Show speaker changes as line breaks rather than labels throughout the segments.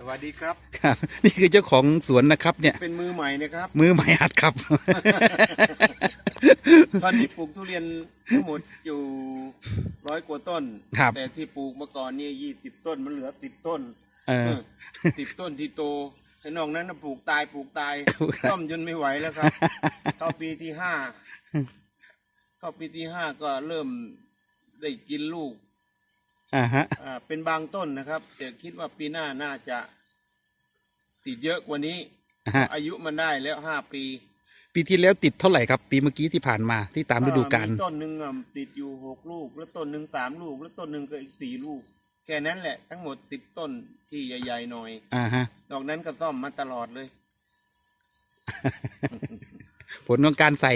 สวัสดีครับ
ครับ นี่คือเจ้าของสวนนะครับ เนี่ย
เป็นมือใหม่นะครับ
มือใหม่หัดครับ
ตอนนี้ปลูกทุเรียนทั้งหมดอยู่ร้อยกว่าต้น
ครับ
แต่ที่ปลูกเมื่อก่อนนี่ยี่สิบต้นมันเหลือสิบต้น
เออ
สิบต้นที่โตไอ้นอกนั้นน่ะปลูกตายปลูกตาย
ปลูกตาย
ต้อมจนไม่ไหวแล้วครับ เข้าปีที่ห้าเข้าปีที่ห้าก็เริ่มได้กินลูก
อ่าฮะ
อ่าเป็นบางต้นนะครับแต่คิดว่าปีหน้าน่าจะติดเยอะกว่านี้
อ่าฮะ
อายุมันได้แล้วห้าปี
ปีที่แล้วติดเท่าไหร่ครับ ปีเมื่อกี้ที่ผ่านมาที่ตามฤดูกาล
มีต้นหนึ่งอะติดอยู่หกลูก แล้วต้นหนึ่งสามลูก แล้วต้นหนึ่งก็อีกสี่ลูก แค่นั้นแหละ ทั้งหมดสิบต้นที่ใหญ่ๆหน่อย
อ่าฮะ
ดอกนั้นก็ซ่อมมาตลอดเลย
ผลของการใส่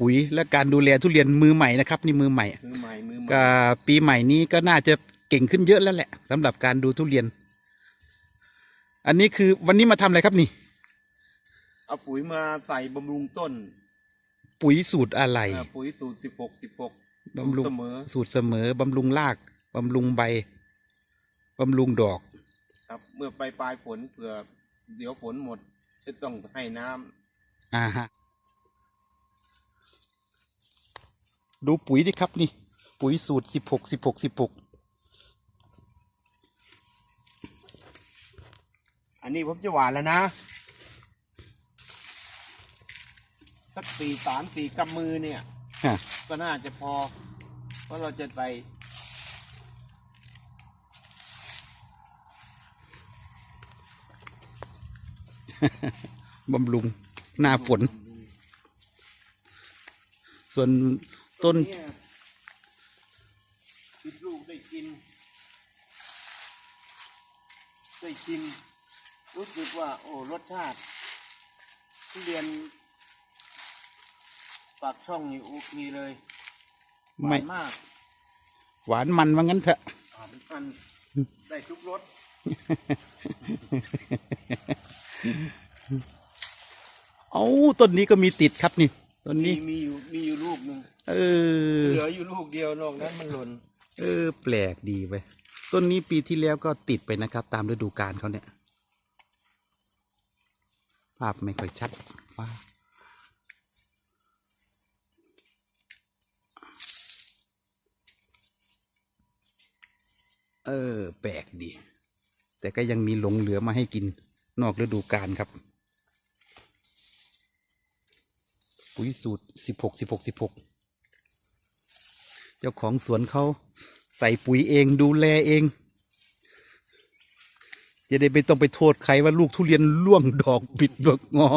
ปุ๋ยและการดูแลทุเรียนมือใหม่นะครับ นี่มือใหม่
มือใหม่มือใหม่
ก็ปีใหม่นี้ก็น่าจะเก่งขึ้นเยอะแล้วแหละสำหรับการดูทุเรียน อันนี้คือวันนี้มาทำอะไรครับนี่
เอาปุ๋ยมาใส่บำรุงต้น
ปุ๋ยสูตรอะไร
อ่าปุ๋ยสูตรสิบหกสิบหก
บำรุง
เสมอ
สูตรเสมอบำรุงรากบำรุงใบบำรุงดอก
ครับ เมื่อไปปลายฝนเผื่อเดี๋ยวฝนหมดจะต้องให้น้ำ
อ่าฮะดูปุ๋ยดิครับนี่ ปุ๋ยสูตรสิบหกสิบหกสิบหก
อันนี้ผมจะหวานแล้วนะ สักสี่สามสี่กำมือเนี่ย
ฮะ
ก็น่าจะพอ เพราะเราจะใส่
บำรุงหน้าฝน ส่วนต้น
เยติด ลูกได้กินได้กิน รู้สึกว่า โอ้รสชาติทุเรียนปากช่องนี่โอเคเลยหวา
ไม่
นมาก
หวานมันว่างั้นเถอะ
หวานมันได้ทุกรส
เอาต้นนี้ก็มีติดครับนี่ต้น
มี
นี้
มีอยู่มีอยู่ลูกหนึ่ง
เออ
เหลืออยู่ลูกเดียวนอกนั้นมันหล่น
เออ แปลกดีไปต้นนี้ปีที่แล้วก็ติดไปนะครับ ตามฤดูกาลเขาเนี่ย ภาพไม่ค่อยชัดฟ้าเออ แปลกดี แต่ก็ยังมีหลงเหลือมาให้กินนอกฤดูกาลครับ ปุ๋ยสูตรสิบหกสิบหกสิบหก จ้าของสวนเขาใส่ปุ๋ยเองดูแลเอง จะได้ไม่ต้องไปโทษใครว่าลูกทุเรียนร่วงดอกปิดดอกงอ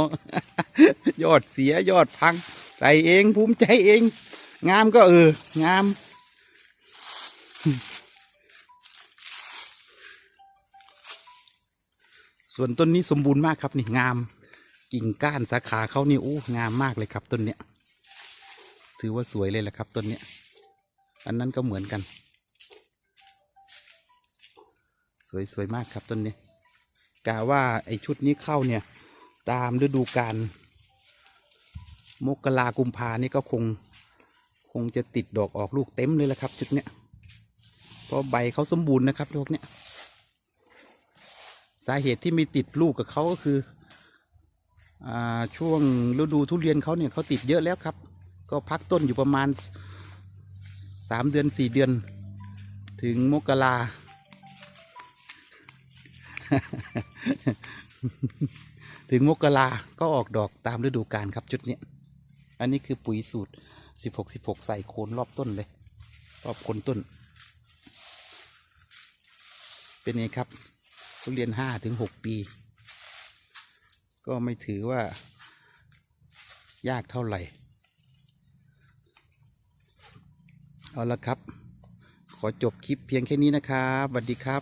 ยอดเสียยอดพัง ใส่เองภูมิใจเอง งามก็เออ งาม ส่วนต้นนี้สมบูรณ์มากครับนี่งาม กิ่งก้านสาขาเขานี่โอ้งามมากเลยครับต้นเนี้ย ถือว่าสวยเลยแหละครับต้นเนี้ย อันนั้นก็เหมือนกัน สวยสวยมากครับต้นนี้กะว่าไอ้ชุดนี้เข้าเนี่ย ตามฤดูกาลมกรากุมภานี่ก็คงคงจะติดดอกออกลูกเต็มเลยแหละครับ ชุดเนี้ยเพราะใบเขาสมบูรณ์นะครับพวกเนี้ยสาเหตุที่ไม่ติดลูกกับเขาก็คืออ่าช่วงฤดูทุเรียนเขาเนี่ยเขาติดเยอะแล้วครับ ก็พักต้นอยู่ประมาณ สามเดือนสี่เดือน ถึงมกราถึงมกราก็ออกดอกตามฤดูกาลครับชุดนี้อันนี้คือปุ๋ยสูตรสิบหกสิบหกใส่โคนรอบต้นเลย รอบโคนต้น เป็นไงครับทุเรียนห้าถึงหกปี ก็ไม่ถือว่ายากเท่าไหร่ เอาละครับ ขอจบคลิปเพียงแค่นี้นะครับสวัสดีครับ